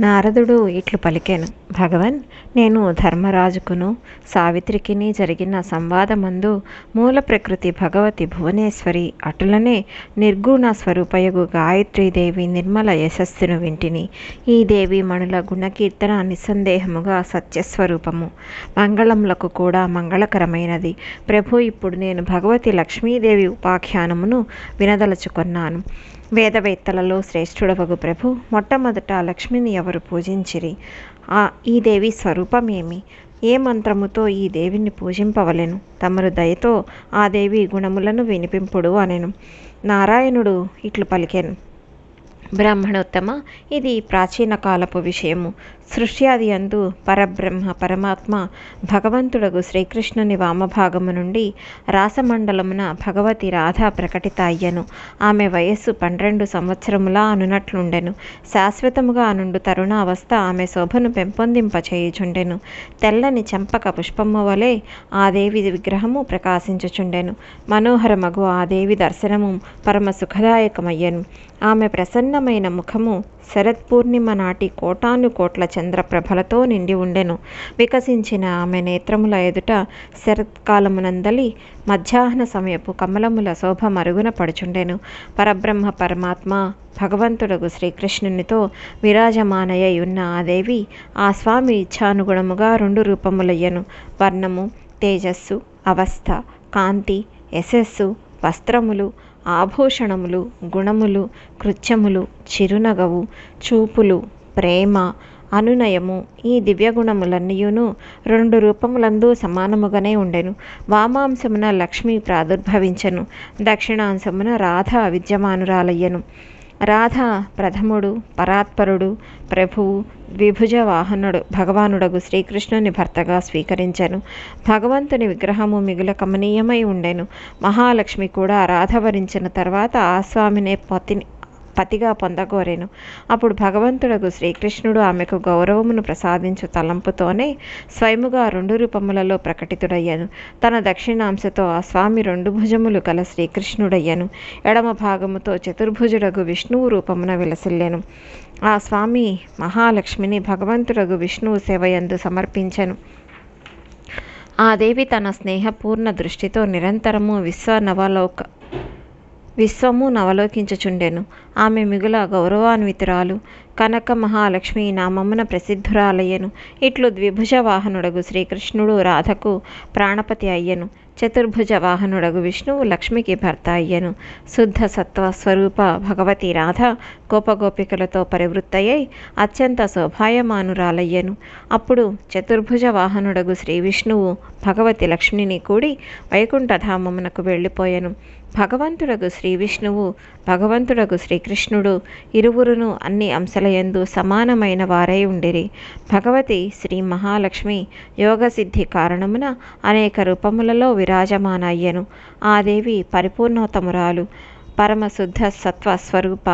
నారదుడు ఇట్లు పలికాను. భగవన్ నేను ధర్మరాజుకును సావిత్రికిని జరిగిన సంవాదమందు మూల ప్రకృతి భగవతి భువనేశ్వరి అటులనే నిర్గుణ స్వరూపయగు గాయత్రీదేవి నిర్మల యశస్సును వింటిని. ఈ దేవి మణుల గుణకీర్తన నిస్సందేహముగా సత్యస్వరూపము. మంగళములకు కూడా మంగళకరమైనది. ప్రభు ఇప్పుడు నేను భగవతి లక్ష్మీదేవి ఉపాఖ్యానమును వినదలుచుకున్నాను. వేదవేత్తలలో శ్రేష్ఠుడవగు ప్రభు. మొట్టమొదట లక్ష్మిని ఎవరు పూజించిరి? ఆ ఈ దేవి స్వరూపమేమి? ఏ మంత్రముతో ఈ దేవిని పూజింపవలెను? తమరు దయతో ఆ దేవి గుణములను వినిపింపుడు అనెను. నారాయణుడు ఇట్లు పలికెను. బ్రాహ్మణోత్తమ. ఇది ప్రాచీన కాలపు విషయము. సృష్ట్యాది అందు పరబ్రహ్మ పరమాత్మ భగవంతుడగు శ్రీకృష్ణుని వామభాగము నుండి రాసమండలమున భగవతి రాధ ప్రకటిత అయ్యను. ఆమె వయస్సు పన్నెండు సంవత్సరములా అనునట్లుండెను. శాశ్వతముగా అనుండు తరుణావస్థ ఆమె శోభను పెంపొందింపచేయుచుండెను. తెల్లని చెంపక పుష్పము వలె ఆ దేవి విగ్రహము ప్రకాశించుచుండెను. మనోహరమగు ఆ దేవి దర్శనము పరమ సుఖదాయకమయ్యను. ఆమె ప్రసన్న ప్రసన్నమైన ముఖము శరత్ పూర్ణిమ నాటి కోటాను కోట్ల చంద్రప్రభలతో నిండి ఉండెను. వికసించిన ఆమె నేత్రముల ఎదుట శరత్కాలమునందలి మధ్యాహ్న సమయపు కమలముల శోభ మరుగున పడుచుండెను. పరబ్రహ్మ పరమాత్మ భగవంతుడకు శ్రీకృష్ణునితో విరాజమానయ్య ఉన్న ఆ దేవి ఆ స్వామి ఇచ్ఛానుగుణముగా రెండు రూపములయ్యను. వర్ణము తేజస్సు అవస్థ కాంతి యశస్సు వస్త్రములు ఆభూషణములు గుణములు కృత్యములు చిరునగవు చూపులు ప్రేమ అనునయము ఈ దివ్యగుణములన్నీయును రెండు రూపములందు సమానముగానే ఉండెను. వామాంశమున లక్ష్మి ప్రాదుర్భవించెను. దక్షిణాంశమున రాధ విద్యమానురాలయ్యను. రాధ ప్రథముడు పరాత్పరుడు ప్రభువు ద్విభుజ వాహనుడు భగవానుడగు శ్రీకృష్ణుని భర్తగా స్వీకరించెను. భగవంతుని విగ్రహము మిగుల కమనీయమై ఉండెను. మహాలక్ష్మి కూడా రాధ వరించిన. తర్వాత ఆ స్వామినే పతిని పతిగా పొందగోరెను. అప్పుడు భగవంతుడగు శ్రీకృష్ణుడు ఆమెకు గౌరవమును ప్రసాదించు తలంపుతోనే స్వయముగా రెండు రూపములలో ప్రకటితుడయ్యాను. తన దక్షిణాంశతో ఆ స్వామి రెండు భుజములు గల శ్రీకృష్ణుడయ్యను. ఎడమ భాగముతో చతుర్భుజుడగు విష్ణువు రూపమున విలసిల్లెను. ఆ స్వామి మహాలక్ష్మిని భగవంతుడగు విష్ణువు సేవయందు సమర్పించెను. ఆ దేవి తన స్నేహపూర్ణ దృష్టితో నిరంతరము విశ్వ నవలోక విశ్వము నవలోకించుచుండెను. ఆమె మిగుల గౌరవాన్వితురాలు. కనక మహాలక్ష్మి నామమున ప్రసిద్ధురాలయ్యను. ఇట్లు ద్విభుజ వాహనుడగు శ్రీకృష్ణుడు రాధకు ప్రాణపతి అయ్యను. చతుర్భుజ వాహనుడగు విష్ణువు లక్ష్మికి భర్త అయ్యను. శుద్ధ సత్వ స్వరూప భగవతి రాధ గోపగోపికలతో పరివృత్తయ్యై అత్యంత శోభాయమానురాలయ్యను. అప్పుడు చతుర్భుజ వాహనుడగు శ్రీ విష్ణువు భగవతి లక్ష్మిని కూడి వైకుంఠధామమునకు వెళ్ళిపోయెను. భగవంతుడగు శ్రీ విష్ణువు భగవంతుడగు శ్రీకృష్ణుడు ఇరువురును అన్ని అంశలయందు సమానమైన వారై ఉండిరి. భగవతి శ్రీ మహాలక్ష్మి యోగసిద్ధి కారణమున అనేక రూపములలో విరాజమానయ్యను. ఆ దేవి పరిపూర్ణోత్తమురాలు. పరమశుద్ధ సత్వ స్వరూప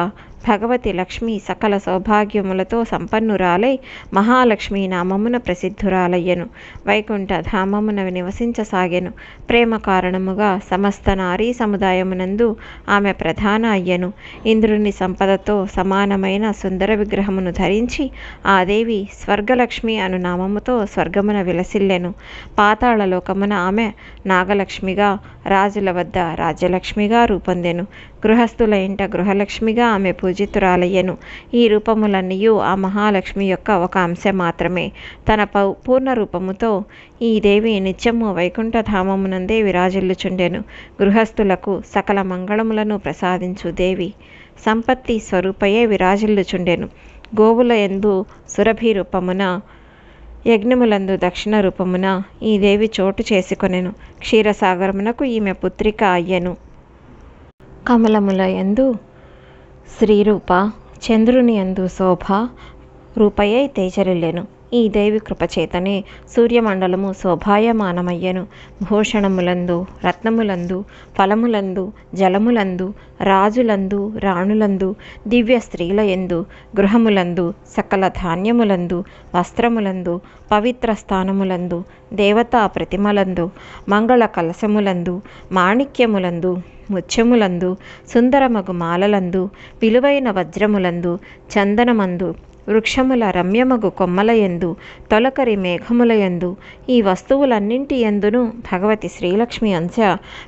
భగవతి లక్ష్మి సకల సౌభాగ్యములతో సంపన్నురాలై మహాలక్ష్మి నామమున ప్రసిద్ధురాలయ్యను. వైకుంఠ ధామమున నివసించసాగెను. ప్రేమ కారణముగా సమస్త నారీ సముదాయమునందు ఆమె ప్రధాన అయ్యను. ఇంద్రుని సంపదతో సమానమైన సుందర విగ్రహమును ధరించి ఆ దేవి స్వర్గలక్ష్మి అను నామముతో స్వర్గమున విలసిల్లెను. పాతాళ లోకమున ఆమె నాగలక్ష్మిగా రాజుల వద్ద రాజ్యలక్ష్మిగా రూపొందెను. గృహస్థుల ఇంట గృహలక్ష్మిగా ఆమె పూజితురాలయ్యను. ఈ రూపములన్నీయు ఆ మహాలక్ష్మి యొక్క ఒక అంశం మాత్రమే తన పౌ పూర్ణ రూపముతో ఈ దేవి నిత్యము వైకుంఠధామమునందే విరాజిల్లుచుండెను. గృహస్థులకు సకల మంగళములను ప్రసాదించు దేవి సంపత్తి స్వరూపయే విరాజిల్లుచుండెను. గోవుల ఎందు సురభి రూపమున యజ్ఞములందు దక్షిణ రూపమున ఈ దేవి చోటు చేసుకొనెను. క్షీరసాగరమునకు ఈమె పుత్రిక అయ్యెను. కమలముల ఎందు శ్రీరూప చంద్రుని ఎందు శోభ రూపయై తేజరిల్లెను. ఈ దేవి కృపచేతనే సూర్యమండలము శోభాయమానమయ్యను. భూషణములందు రత్నములందు ఫలములందు జలములందు రాజులందు రాణులందు దివ్య స్త్రీల ఎందు గృహములందు సకల ధాన్యములందు వస్త్రములందు పవిత్ర స్థానములందు దేవతా ప్రతిమలందు మంగళ కలశములందు మాణిక్యములందు ముత్యములందు సుందరమగు మాలలందు విలువైన వజ్రములందు చందనమందు వృక్షముల రమ్యమగు కొమ్మలయందు తొలకరి మేఘములయందు ఈ వస్తువులన్నింటి ఎందును భగవతి శ్రీలక్ష్మి అంశ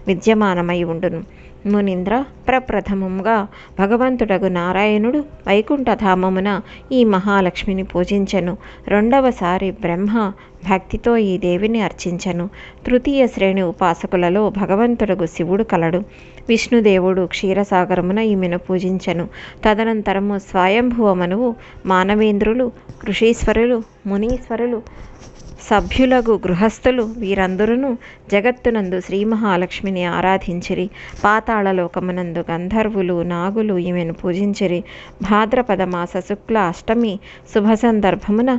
విద్యమానమై ఉండును. మునీంద్ర ప్రప్రథమముగా భగవంతుడగు నారాయణుడు వైకుంఠధామమున ఈ మహాలక్ష్మిని పూజించెను. రెండవసారి బ్రహ్మ భక్తితో ఈ దేవిని అర్చించెను. తృతీయ శ్రేణి ఉపాసకులలో భగవంతుడగు శివుడు కలడు. విష్ణుదేవుడు క్షీరసాగరమున ఈమెను పూజించెను. తదనంతరము స్వయంభువమనువు మానవేంద్రులు ఋషీశ్వరులు మునీశ్వరులు సభ్యులగు గృహస్థులు వీరందరూ జగత్తునందు శ్రీ మహాలక్ష్మిని ఆరాధించిరి. పాతాళలోకమునందు గంధర్వులు నాగులు ఈమెను పూజించిరి. భాద్రపద మాస శుక్ల అష్టమి శుభ సందర్భమున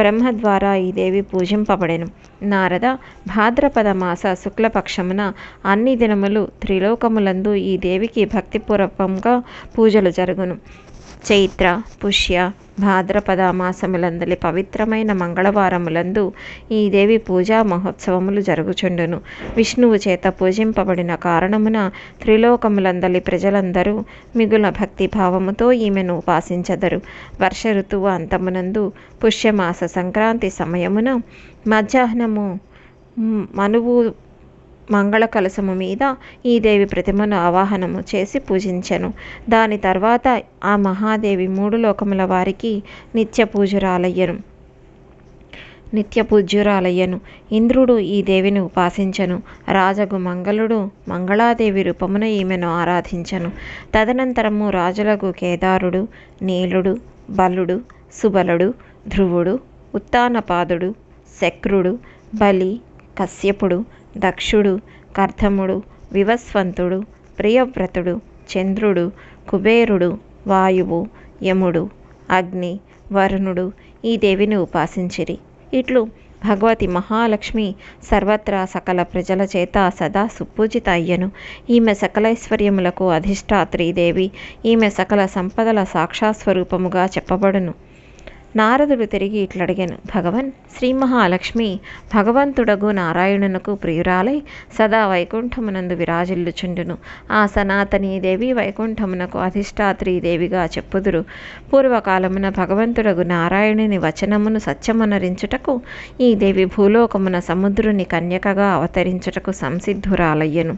బ్రహ్మ ద్వారా ఈ దేవి పూజింపబడెను. నారద భాద్రపద మాస శుక్లపక్షమున అన్ని దినములు త్రిలోకములందు ఈ దేవికి భక్తిపూర్వకంగా పూజలు జరుగును. చైత్ర పుష్య భాద్రపద మాసములందలి పవిత్రమైన మంగళవారములందు ఈ దేవి పూజా మహోత్సవములు జరుగుచుండును. విష్ణువు చేత పూజింపబడిన కారణమున త్రిలోకములందలి ప్రజలందరూ మిగుల భక్తి భావముతో ఈమెను ఉపాసించదరు. వర్ష ఋతువు అంతమునందు పుష్యమాస సంక్రాంతి సమయమున మధ్యాహ్నము మనువు మంగళ కలశము మీద ఈ దేవి ప్రతిమను ఆవాహనము చేసి పూజించెను. దాని తర్వాత ఆ మహాదేవి మూడు లోకముల వారికి నిత్య పూజురాలయ్యను. నిత్య పూజ్యురాలయ్యను. ఇంద్రుడు ఈ దేవిని ఉపాసించను. రాజగు మంగళుడు మంగళాదేవి రూపమున ఈమెను ఆరాధించను. తదనంతరము రాజులకు కేదారుడు నీలుడు బలుడు సుబలుడు ధ్రువుడు ఉత్తానపాదుడు శక్రుడు బలి కశ్యపుడు దక్షుడు కర్ధముడు వివస్వంతుడు ప్రియవ్రతుడు చంద్రుడు కుబేరుడు వాయువు యముడు అగ్ని వరుణుడు ఈ దేవిని ఉపాసించిరి. ఇట్లు భగవతి మహాలక్ష్మి సర్వత్రా సకల ప్రజల చేత సదా సుపూజిత అయ్యను. ఈమె సకలైశ్వర్యములకు అధిష్టాత్రీదేవి ఈమె సకల సంపదల సాక్షాస్వరూపముగా చెప్పబడును. నారదుడు తిరిగి ఇట్లడిగాను భగవన్ శ్రీ మహాలక్ష్మి భగవంతుడగు నారాయణునకు ప్రియురాలై సదా వైకుంఠమునందు విరాజిల్లుచుండును. ఆ సనాతనీ దేవి వైకుంఠమునకు అధిష్టాత్రీదేవిగా చెప్పుదురు. పూర్వకాలమున భగవంతుడగు నారాయణుని వచనమును సత్యమునరించుటకు ఈ దేవి భూలోకమున సముద్రుని కన్యకగా అవతరించుటకు సంసిద్ధురాలయ్యను.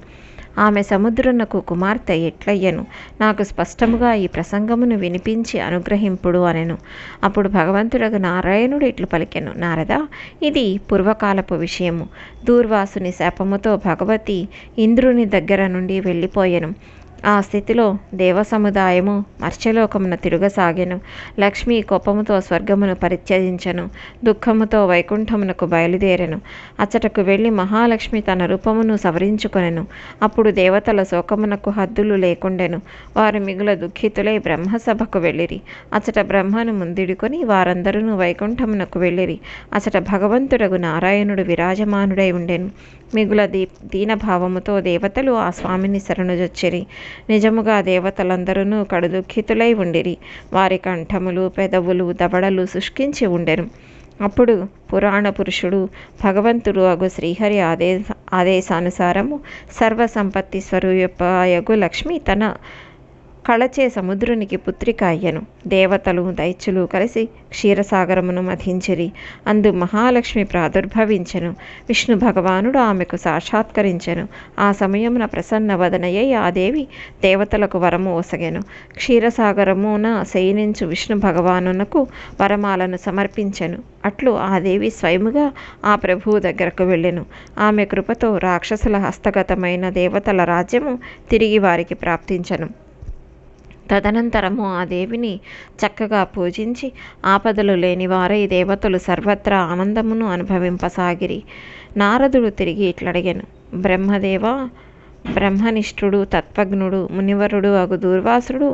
ఆమె సముద్రునకు కుమార్తె ఎట్లయ్యను? నాకు స్పష్టముగా ఈ ప్రసంగమును వినిపించి అనుగ్రహింపుడు అనెను. అప్పుడు భగవంతుడకు నారాయణుడు ఇట్లు పలికెను. నారద ఇది పూర్వకాలపు విషయము. దూర్వాసుని శాపముతో భగవతి ఇంద్రుని దగ్గర నుండి వెళ్ళిపోయెను. ఆ స్థితిలో దేవ సముదాయము మర్చలోకమున తిరుగసాగెను. లక్ష్మి కోపముతో స్వర్గమును పరిత్యజించను. దుఃఖముతో వైకుంఠమునకు బయలుదేరెను. అచ్చటకు వెళ్ళి మహాలక్ష్మి తన రూపమును సవరించుకొనెను. అప్పుడు దేవతల శోకమునకు హద్దులు లేకుండెను. వారు మిగుల దుఃఖితులై బ్రహ్మసభకు వెళ్ళిరి. అచ్చట బ్రహ్మను ముందిడుకొని వారందరూ వైకుంఠమునకు వెళ్ళిరి. అచ్చట భగవంతుడగు నారాయణుడు విరాజమానుడై ఉండెను. మిగుల దీ దీనభావముతో దేవతలు ఆ స్వామిని శరణుజొచ్చిరి. నిజముగా దేవతలందరూ కడుదుఖితులై ఉండిరి. వారి కంఠములు పెదవులు దవడలు శుష్కించి ఉండెను. అప్పుడు పురాణ పురుషుడు భగవంతుడు అగు శ్రీహరి ఆదేశ ఆదేశానుసారము సర్వసంపత్తి స్వరూపయగు లక్ష్మి తన కళచే సముద్రునికి పుత్రిక అయ్యను. దేవతలు దైత్యులు కలిసి క్షీరసాగరమును మధించిరి. అందు మహాలక్ష్మి ప్రాదుర్భవించెను. విష్ణు భగవానుడు ఆమెకు సాక్షాత్కరించెను. ఆ సమయమున ప్రసన్న వదనయ్యై ఆ దేవి దేవతలకు వరము ఒసగెను. క్షీరసాగరమున శయనించు విష్ణు భగవానునకు వరమాలను సమర్పించెను. అట్లు ఆ దేవి స్వయముగా ఆ ప్రభువు దగ్గరకు వెళ్ళెను. ఆమె కృపతో రాక్షసుల హస్తగతమైన దేవతల రాజ్యము తిరిగి వారికి ప్రాప్తించను. తదనంతరము ఆ దేవిని చక్కగా పూజించి ఆపదలు లేని వారై దేవతలు సర్వత్రా ఆనందమును అనుభవింపసాగిరి. నారదుడు తిరిగి ఇట్లడిగాను బ్రహ్మదేవ బ్రహ్మనిష్ఠుడు తత్వజ్ఞుడు మునివరుడు అగు దూర్వాసుడు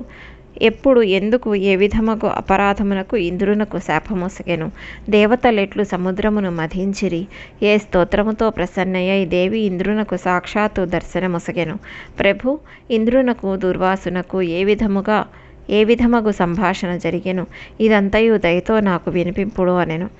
ఎప్పుడు ఎందుకు ఏ విధముగు అపరాధమునకు ఇంద్రునకు శాపమొసగెను? దేవతలెట్లు సముద్రమును మధించిరి. ఏ స్తోత్రముతో ప్రసన్నయ్యై దేవి ఇంద్రునకు సాక్షాత్తు దర్శనమొసగెను. ప్రభు ఇంద్రునకు దుర్వాసునకు ఏ విధముగా ఏ విధమగు సంభాషణ జరిగెను? ఇదంతయు దయతో నాకు వినిపింపుడు అనెను.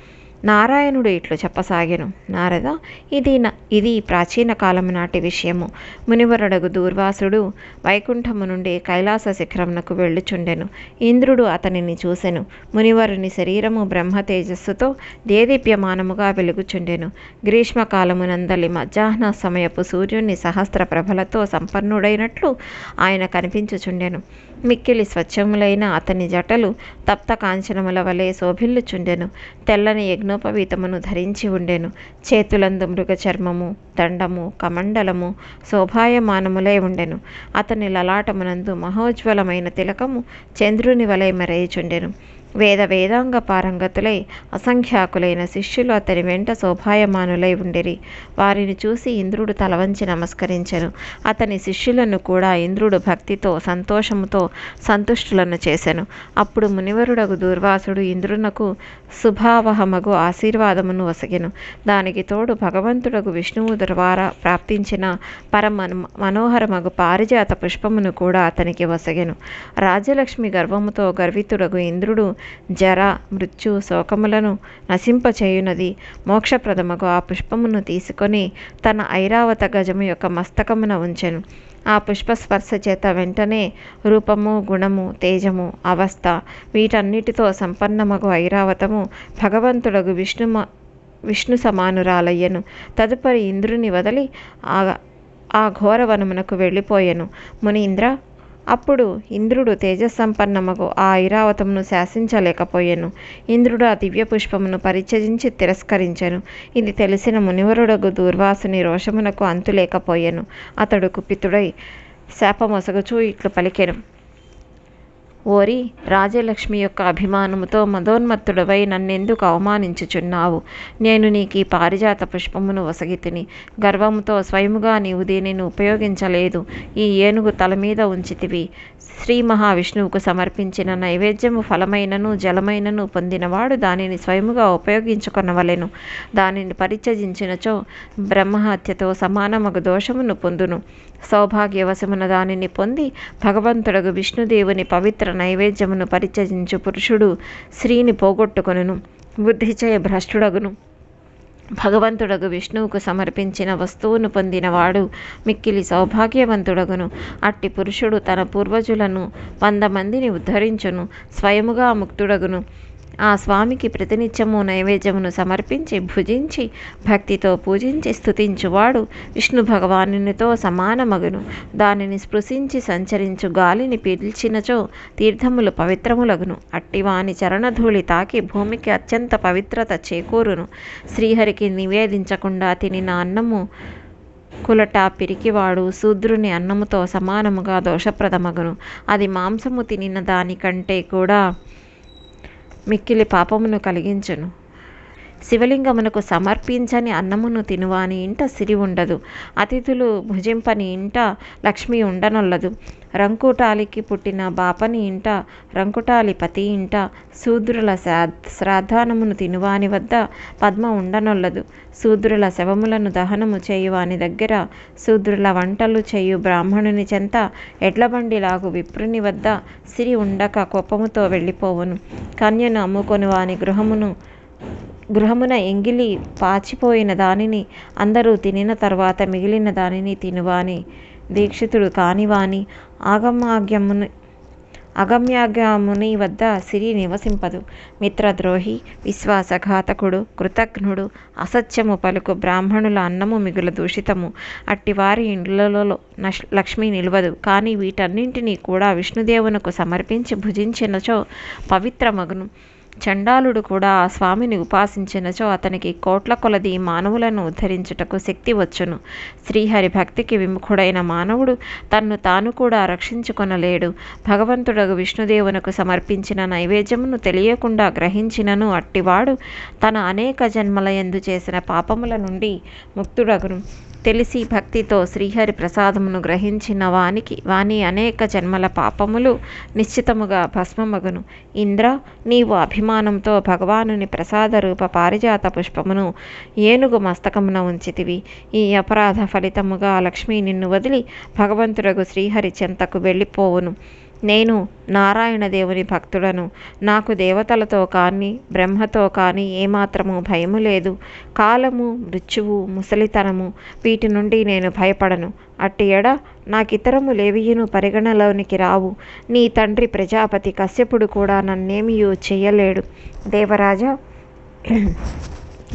నారాయణుడు ఇట్లు చెప్పసాగెను. నారద ఇది న- ఇది ప్రాచీన కాలము నాటి విషయము. మునివరుడగు దూర్వాసుడు వైకుంఠము నుండి కైలాస శిఖరమునకు వెళ్ళుచుండెను. ఇంద్రుడు అతనిని చూసెను. మునివరుని శరీరము బ్రహ్మ తేజస్సుతో దేదీప్యమానముగా వెలుగుచుండెను. గ్రీష్మకాలమునందలి మధ్యాహ్న సమయపు సూర్యుని సహస్ర ప్రభలతో సంపన్నుడైనట్లు ఆయన కనిపించుచుండెను. మిక్కిలి స్వచ్ఛములైన అతని జటలు తప్త కాంచనముల వలె శోభిల్లుచుండెను. తెల్లని యజ్ఞోపవీతమును ధరించి ఉండెను. చేతులందు మృగ చర్మము దండము కమండలము శోభాయమానములై ఉండెను. అతని లలాటమునందు మహోజ్వలమైన తిలకము చంద్రుని వలె మరయిచుండెను. వేద వేదాంగ పారంగతులై అసంఖ్యాకులైన శిష్యులు అతని వెంట శోభాయమానులై ఉండిరి. వారిని చూసి ఇంద్రుడు తలవంచి నమస్కరించెను. అతని శిష్యులను కూడా ఇంద్రుడు భక్తితో సంతోషముతో సంతుష్టులను చేసెను. అప్పుడు మునివరుడగు దూర్వాసుడు ఇంద్రునకు శుభావహమగు ఆశీర్వాదమును వసగెను. దానికి తోడు భగవంతుడగు విష్ణువు ద్వారా ప్రాప్తించిన పరమ మనోహరమగు పారిజాత పుష్పమును కూడా అతనికి వసగెను. రాజ్యలక్ష్మి గర్వముతో గర్వితుడగు ఇంద్రుడు జర మృత్యు శోకములను నశింపచేయునది. మోక్షప్రదమగు ఆ పుష్పమును తీసుకొని తన ఐరావత గజము యొక్క మస్తకమున ఉంచెను. ఆ పుష్పస్పర్శ చేత వెంటనే రూపము గుణము తేజము అవస్థ వీటన్నిటితో సంపన్నమగు ఐరావతము భగవంతుడగు విష్ణుమ విష్ణు సమానురాలయ్యను. తదుపరి ఇంద్రుని వదలి ఆ ఆ ఘోరవనమునకు వెళ్ళిపోయెను. మునీంద్ర అప్పుడు ఇంద్రుడు తేజస్సంపన్నమగు ఆ ఐరావతమును శాసించలేకపోయాను. ఇంద్రుడు ఆ దివ్య పుష్పమును పరిచయించి తిరస్కరించెను. ఇది తెలిసిన మునివరుడగు దూర్వాసుని రోషమునకు అంతులేకపోయెను. అతడు కుపితుడై శాపమొసగుచూ ఇట్లు పలికెను. ఓరి రాజలక్ష్మి యొక్క అభిమానముతో మదోన్మత్తుడవై నన్నెందుకు అవమానించుచున్నావు? నేను నీకు ఈ పారిజాత పుష్పమును వసగితిని గర్వముతో స్వయముగా నీవు దీనిని ఉపయోగించలేదు. ఈ ఏనుగు తల మీద ఉంచితివి. శ్రీ మహావిష్ణువుకు సమర్పించిన నైవేద్యము ఫలమైనను జలమైనను పొందినవాడు దానిని స్వయముగా ఉపయోగించుకొనవలెను. దానిని పరిచయించినచో బ్రహ్మహత్యతో సమానమగు దోషమును పొందును. సౌభాగ్యవశమున దానిని పొంది భగవంతుడగు విష్ణుదేవుని పవిత్ర నైవేద్యమును పరిచయించు పురుషుడు స్త్రీని పోగొట్టుకొనును. బుద్ధిచయ భ్రష్టుడగును. భగవంతుడగు విష్ణువుకు సమర్పించిన వస్తువును పొందినవాడు మిక్కిలి సౌభాగ్యవంతుడగును. అట్టి పురుషుడు తన పూర్వజులను వంద మందిని ఉద్ధరించును. స్వయముగా ముక్తుడగును. ఆ స్వామికి ప్రతినిత్యము నైవేద్యమును సమర్పించి భుజించి భక్తితో పూజించి స్థుతించువాడు విష్ణు భగవానునితో సమానమగును. దానిని స్పృశించి సంచరించు గాలిని పీల్చినచో తీర్థములు పవిత్రములగును. అట్టివాని చరణధూళి తాకి భూమికి అత్యంత పవిత్రత చేకూరును. శ్రీహరికి నివేదించకుండా తినిన అన్నము కులట పిరికివాడు శూద్రుని అన్నముతో సమానముగా దోషప్రదమగును. అది మాంసము తినిన దానికంటే కూడా మిక్కిలి పాపమును కలిగించును. శివలింగమునకు సమర్పించని అన్నమును తినువాని ఇంట సిరి ఉండదు. అతిథులు భుజింపని ఇంట లక్ష్మి ఉండనొల్లదు. రంకుటాలికి పుట్టిన బాపని ఇంట రంకుటాలి పతి ఇంట శూద్రుల శ్రాద్ధానమును తినువాని వద్ద పద్మ ఉండనొల్లదు. శూద్రుల శవములను దహనము చేయువాని దగ్గర శూద్రుల వంటలు చేయు బ్రాహ్మణుని చెంత ఎడ్లబండిలాగు విప్రుని వద్ద సిరి ఉండక కోపముతో వెళ్ళిపోవును. కన్యను అమ్ముకొని వాని గృహమును గృహమున ఎంగిలి పాచిపోయిన దానిని అందరూ తినిన తర్వాత మిగిలిన దానిని తినువాని. దీక్షితుడు కానివాని. ఆగమాగ్యముని అగమ్యాగముని వద్ద సిరి నివసింపదు. మిత్రద్రోహి విశ్వాసఘాతకుడు కృతజ్ఞుడు అసత్యము పలుకు బ్రాహ్మణుల అన్నము మిగుల దూషితము. అట్టివారి ఇండ్లలో నష్ లక్ష్మి నిలవదు. కానీ వీటన్నింటినీ కూడా విష్ణుదేవునకు సమర్పించి భుజించినచో పవిత్రమగును. చండాలుడు కూడా ఆ స్వామిని ఉపాసించినచో అతనికి కోట్ల కొలది మానవులను ఉద్ధరించుటకు శక్తి వచ్చును. శ్రీహరి భక్తికి విముఖుడైన మానవుడు తన్ను తాను కూడా రక్షించుకొనలేడు. భగవంతుడగు విష్ణుదేవునకు సమర్పించిన నైవేద్యమును తెలియకుండా గ్రహించినను అట్టివాడు తన అనేక జన్మలయందు చేసిన పాపముల నుండి ముక్తుడగును. తెలిసి భక్తితో శ్రీహరి ప్రసాదమును గ్రహించిన వానికి వాని అనేక జన్మల పాపములు నిశ్చితముగా భస్మమగును. ఇంద్ర నీవు అభిమానంతో భగవానుని ప్రసాద రూప పారిజాత పుష్పమును ఏనుగు మస్తకమున ఉంచితివి. ఈ అపరాధ ఫలితముగా లక్ష్మి నిన్ను వదిలి భగవంతుడగు శ్రీహరి చెంతకు వెళ్ళిపోవును. నేను నారాయణ దేవుని భక్తుడను. నాకు దేవతలతో కానీ బ్రహ్మతో కానీ ఏమాత్రము భయము లేదు. కాలము మృత్యువు ముసలితనము వీటి నుండి నేను భయపడను. అట్టి ఎడ నాకితరము లేవియును పరిగణలోనికి రావు. నీ తండ్రి ప్రజాపతి కశ్యపుడు కూడా నన్నేమియూ చెయ్యలేడు దేవరాజా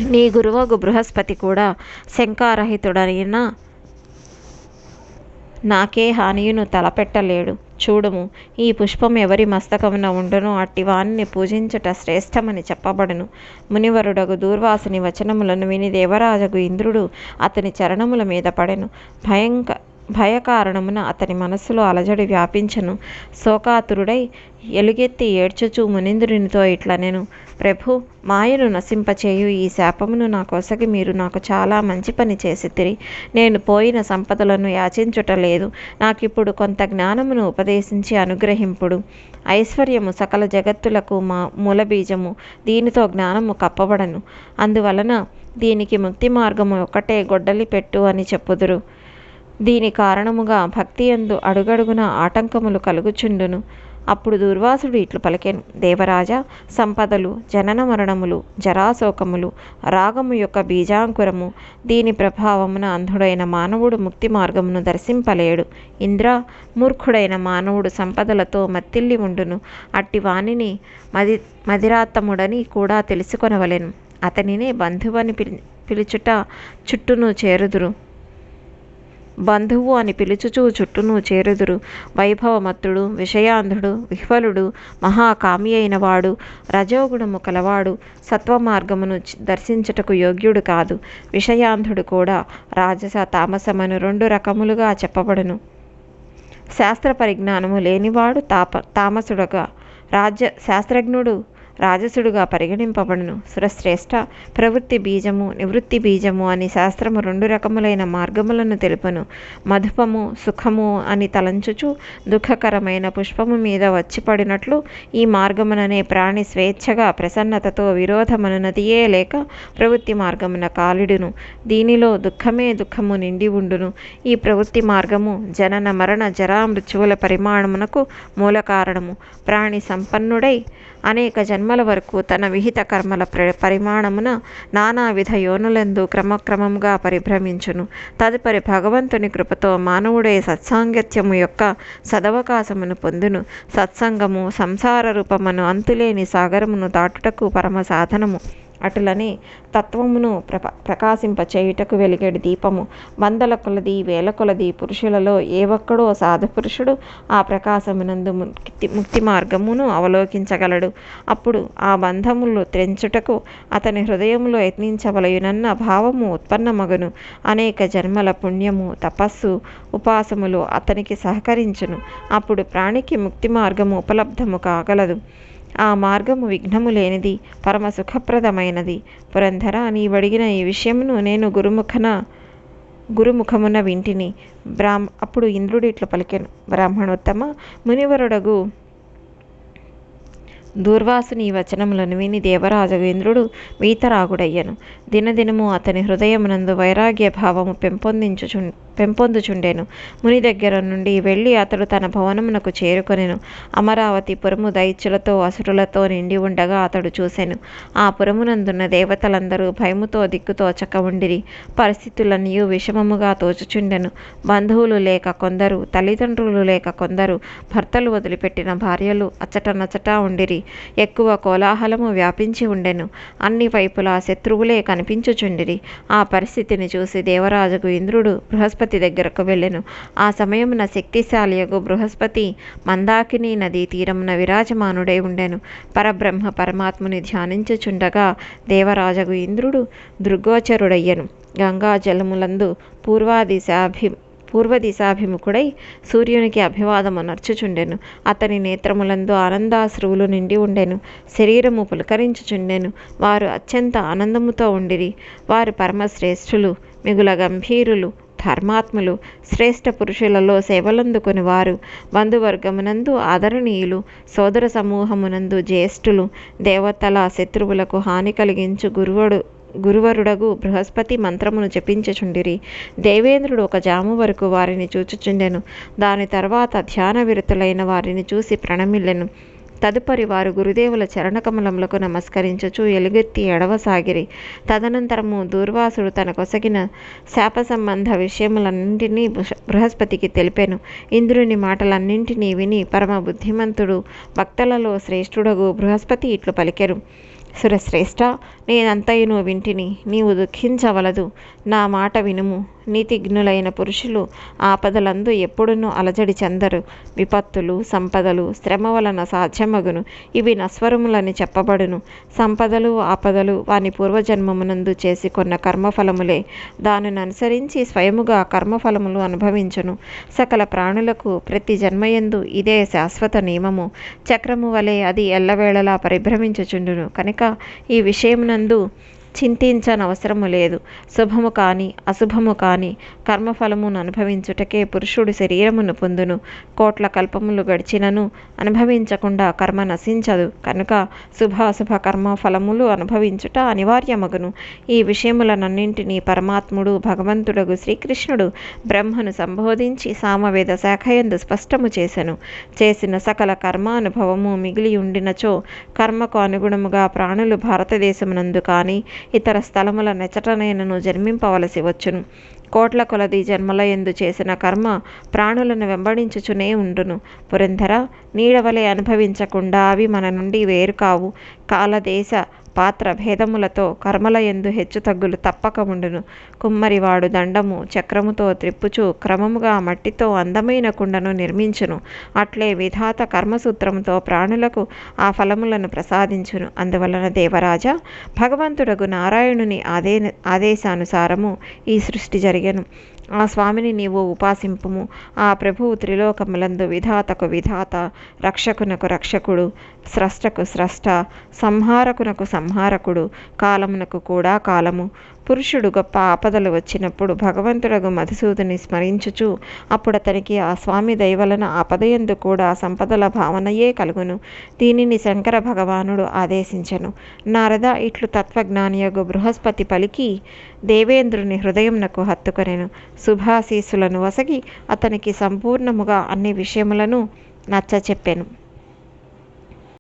నీ గురువగు బృహస్పతి కూడా శంకారహితుడైన నాకే హానియును తలపెట్టలేడు. చూడుము. ఈ పుష్పం ఎవరి మస్తకమున ఉండునో అట్టి వాణిని పూజించుట శ్రేష్టమని చెప్పబడును. మునివరుడగు దూర్వాసుని వచనములను విని దేవరాజగు ఇంద్రుడు అతని చరణముల మీద పడెను. భయంక భయకారణమున అతని మనస్సులో అలజడి వ్యాపించను. శోకాతురుడై ఎలుగెత్తి ఏడ్చుచు మునింద్రునితో ఇట్లా నేను ప్రభు మాయను నశింపచేయు. ఈ శాపమును నా కొసగి మీరు నాకు చాలా మంచి పని చేసితిరి. నేను పోయిన సంపదలను యాచించుట లేదు. నాకిప్పుడు కొంత జ్ఞానమును ఉపదేశించి అనుగ్రహింపుడు. ఐశ్వర్యము సకల జగత్తులకు మా మూలబీజము. దీనితో జ్ఞానము కప్పబడను. అందువలన దీనికి ముక్తి మార్గము ఒకటే గొడ్డలి పెట్టు అని చెప్పుదురు. దీని కారణముగా భక్తి ఎందు అడుగడుగున ఆటంకములు కలుగుచుండును. అప్పుడు దుర్వాసుడు ఇట్లు పలికెను. దేవరాజా సంపదలు జనన మరణములు జరాశోకములు రాగము యొక్క బీజాంకురము దీని ప్రభావమున అంధుడైన మానవుడు ముక్తి మార్గమును దర్శింపలేడు. ఇంద్ర మూర్ఖుడైన మానవుడు సంపదలతో మత్తిల్లి ఉండును. అట్టి వాణిని మది మదిరాత్తముడని కూడా తెలుసుకొనవలెను. అతనినే బంధువని పిలి పిలుచుట చుట్టూను చేరుదురు. బంధువు అని పిలుచుచూ చుట్టూను చేరుదురు. వైభవమత్తుడు విషయాంధుడు విహ్వలుడు మహాకామి అయిన వాడు రజోగుణము కలవాడు సత్వమార్గమును దర్శించుటకు యోగ్యుడు కాదు. విషయాంధుడు కూడా రాజస తామసమను రెండు రకములుగా చెప్పబడును. శాస్త్ర పరిజ్ఞానము లేనివాడు తాప తామసుడుగా రాజ్య శాస్త్రజ్ఞుడు రాజసుడుగా పరిగణింపబడును. సురశ్రేష్ఠ ప్రవృత్తి బీజము నివృత్తి బీజము అని శాస్త్రము రెండు రకములైన మార్గములను తెలుపును. మధుపము సుఖము అని తలంచుచు దుఃఖకరమైన పుష్పము మీద వచ్చి పడినట్లు ఈ మార్గముననే ప్రాణి స్వేచ్ఛగా ప్రసన్నతతో విరోధమనునదియే లేక ప్రవృత్తి మార్గమున కాలిడును. దీనిలో దుఃఖమే దుఃఖము నిండి ఉండును. ఈ ప్రవృత్తి మార్గము జనన మరణ జరా మృత్యువుల పరిమాణమునకు మూల కారణము ప్రాణి సంపన్నుడై అనేక జన్మల వరకు తన విహిత కర్మల ప్ర పరిమాణమున నానావిధ యోనులందు క్రమక్రమంగా పరిభ్రమించును. తదుపరి భగవంతుని కృపతో మానవుడే సత్సాంగత్యము యొక్క సదవకాశమును పొందును. సత్సంగము సంసార రూపమును అంతులేని సాగరమును దాటుటకు పరమ సాధనము. అటులనే తత్వమును ప్రప ప్రకాశింపచేయుటకు వెలిగేడు దీపము. వందల కొలది వేల కొలది పురుషులలో ఏ ఒక్కడో సాధు పురుషుడు ఆ ప్రకాశమునందు ముక్తి ముక్తి మార్గమును అవలోకించగలడు. అప్పుడు ఆ బంధములు త్రెంచుటకు అతని హృదయంలో యత్నించవలయునన్న భావము ఉత్పన్నమగును. అనేక జన్మల పుణ్యము తపస్సు ఉపాసములు అతనికి సహకరించును. అప్పుడు ప్రాణికి ముక్తి మార్గము ఉపలబ్ధము కాగలదు. ఆ మార్గము విఘ్నము లేనిది పరమ సుఖప్రదమైనది. పురంధర నీవడిగిన ఈ విషయమును నేను గురుముఖన గురుముఖమున వింటిని. బ్రాహ్మ అప్పుడు ఇంద్రుడు ఇట్లా పలికాను. బ్రాహ్మణోత్తమ మునివరుడగు దూర్వాసుని వచనములను విని దేవరాజు ఇంద్రుడు వీతరాగుడయ్యను. దినదినము అతని హృదయమునందు వైరాగ్య భావము పెంపొందించుచు పెంపొందుచుండెను. ముని దగ్గర నుండి వెళ్ళి అతడు తన భవనమునకు చేరుకొనెను. అమరావతి పురము దైత్యులతో అసురులతో నిండి ఉండగా అతడు చూసెను. ఆ పురమునందున్న దేవతలందరూ భయముతో దిక్కుతోచక ఉండిరి. పరిస్థితులన్నీ విషమముగా తోచుచుండెను. బంధువులు లేక కొందరు తల్లిదండ్రులు లేక కొందరు భర్తలు వదిలిపెట్టిన భార్యలు అచ్చటనచ్చటా ఉండిరి. ఎక్కువ కోలాహలము వ్యాపించి ఉండెను. అన్ని వైపులా శత్రువులే కనిపించుచుండిరి. ఆ పరిస్థితిని చూసి దేవరాజుకు ఇంద్రుడు బృహస్పతి దగ్గరకు వెళ్ళెను. ఆ సమయమున శక్తిశాలియగు బృహస్పతి మందాకిని నదీ తీరమున విరాజమానుడై ఉండెను. పరబ్రహ్మ పరమాత్ముని ధ్యానించుచుండగా దేవరాజగు ఇంద్రుడు దృగోచరుడయ్యను గంగా జలములందు పూర్వాదిశాభి పూర్వదిశాభిముఖుడై సూర్యునికి అభివాదము నర్చుచుండెను అతని నేత్రములందు ఆనందాశ్రువులు నిండి ఉండెను. శరీరము పులకరించుచుండెను. వారు అత్యంత ఆనందముతో ఉండిరి. వారు పరమశ్రేష్ఠులు మిగుల గంభీరులు ధర్మాత్ములు శ్రేష్ఠ పురుషులలో సేవలందుకుని వారు బంధువర్గమునందు ఆదరణీయులు సోదర సమూహమునందు జ్యేష్ఠులు దేవతల శత్రువులకు హాని కలిగించు గురువుడు గురువరుడగు బృహస్పతి మంత్రమును జపించుచుండిరి. దేవేంద్రుడు ఒక జాము వరకు వారిని చూచుచుండెను. దాని తర్వాత ధ్యాన విరతులైన వారిని చూసి ప్రణమిల్లెను. తదుపరి వారు గురుదేవుల చరణకమలములకు నమస్కరించుచు ఎలుగెత్తి ఎడవసాగిరి తదనంతరము దూర్వాసుడు తన కొసగిన శాప సంబంధ విషయములన్నింటినీ బృహస్పతికి తెలిపాను. ఇంద్రుని మాటలన్నింటినీ విని పరమ బుద్ధిమంతుడు భక్తులలో శ్రేష్ఠుడగు బృహస్పతి ఇట్లు పలికెరు. సురశ్రేష్ఠ నేనంతయును వింటిని నీవు దుఃఖించవలదు. నా మాట వినుము. నీతిజ్ఞులైన పురుషులు ఆపదలందు ఎప్పుడునూ అలజడి చెందరు. విపత్తులు సంపదలు శ్రమ వలన సాధ్యమగును. ఇవి నస్వరములని చెప్పబడును. సంపదలు ఆపదలు వాని పూర్వజన్మమునందు చేసి కొన్న కర్మఫలములే. దానిని అనుసరించి స్వయముగా కర్మఫలములు అనుభవించును. సకల ప్రాణులకు ప్రతి జన్మయందు ఇదే శాశ్వత నియమము. చక్రము వలె అది ఎల్లవేళలా పరిభ్రమించుచుండును. కనుక ఈ నందు చింతించనవసరము లేదు. శుభము కాని అశుభము కాని కర్మఫలమును అనుభవించుటకే పురుషుడు శరీరమును పొందును. కోట్ల కల్పములు గడిచినను అనుభవించకుండా కర్మ నశించదు. కనుక శుభాశుభ కర్మ ఫలములు అనుభవించుట అనివార్యమగును. ఈ విషయములనన్నింటినీ పరమాత్ముడు భగవంతుడగు శ్రీకృష్ణుడు బ్రహ్మను సంబోధించి సామవేద శాఖయందు స్పష్టము చేసెను. చేసిన సకల కర్మానుభవము మిగిలి ఉండినచో కర్మకు అనుగుణముగా ప్రాణులు భారతదేశమునందు కానీ ఇతర స్థలముల నెచటనైనను జన్మింపవలసి వచ్చును. కోట్ల కొలది జన్మల ఎందు చేసిన కర్మ ప్రాణులను వెంబడించుచునే ఉండును. పురంధర నీడవలే అనుభవించకుండా అవి మన నుండి వేరు కావు. కాలదేశ పాత్ర భేదములతో కర్మల ఎందు హెచ్చు తగ్గులు తప్పక ఉండును. కుమ్మరివాడు దండము చక్రముతో త్రిప్పుచు క్రమముగా మట్టితో అందమైన కుండను నిర్మించును. అట్లే విధాత కర్మసూత్రముతో ప్రాణులకు ఆ ఫలములను ప్రసాదించును. అందువలన దేవరాజా భగవంతుడగు నారాయణుని ఆదే ఆదేశానుసారము ఈ సృష్టి జరిగెను. ఆ స్వామిని నీవు ఉపాసింపుము. ఆ ప్రభువు త్రిలోకములందు విధాతకు విధాత రక్షకునకు రక్షకుడు స్రష్టకు స్రష్ట సంహారకునకు సంహారకుడు కాలమునకు కూడా కాలము. పురుషుడు గొప్ప ఆపదలు వచ్చినప్పుడు భగవంతుడగు మధుసూదుని స్మరించుచు అప్పుడు అతనికి ఆ స్వామి దయవలన ఆపదయందు కూడా సంపదల భావనయే కలుగును. దీనిని శంకర భగవానుడు ఆదేశించను. నారద ఇట్లు తత్వజ్ఞానియగు బృహస్పతి పలికి దేవేంద్రుని హృదయంనకు హత్తుకొనెను. శుభాశీసులను వసగి అతనికి సంపూర్ణముగా అన్ని విషయములను నచ్చ చెప్పాను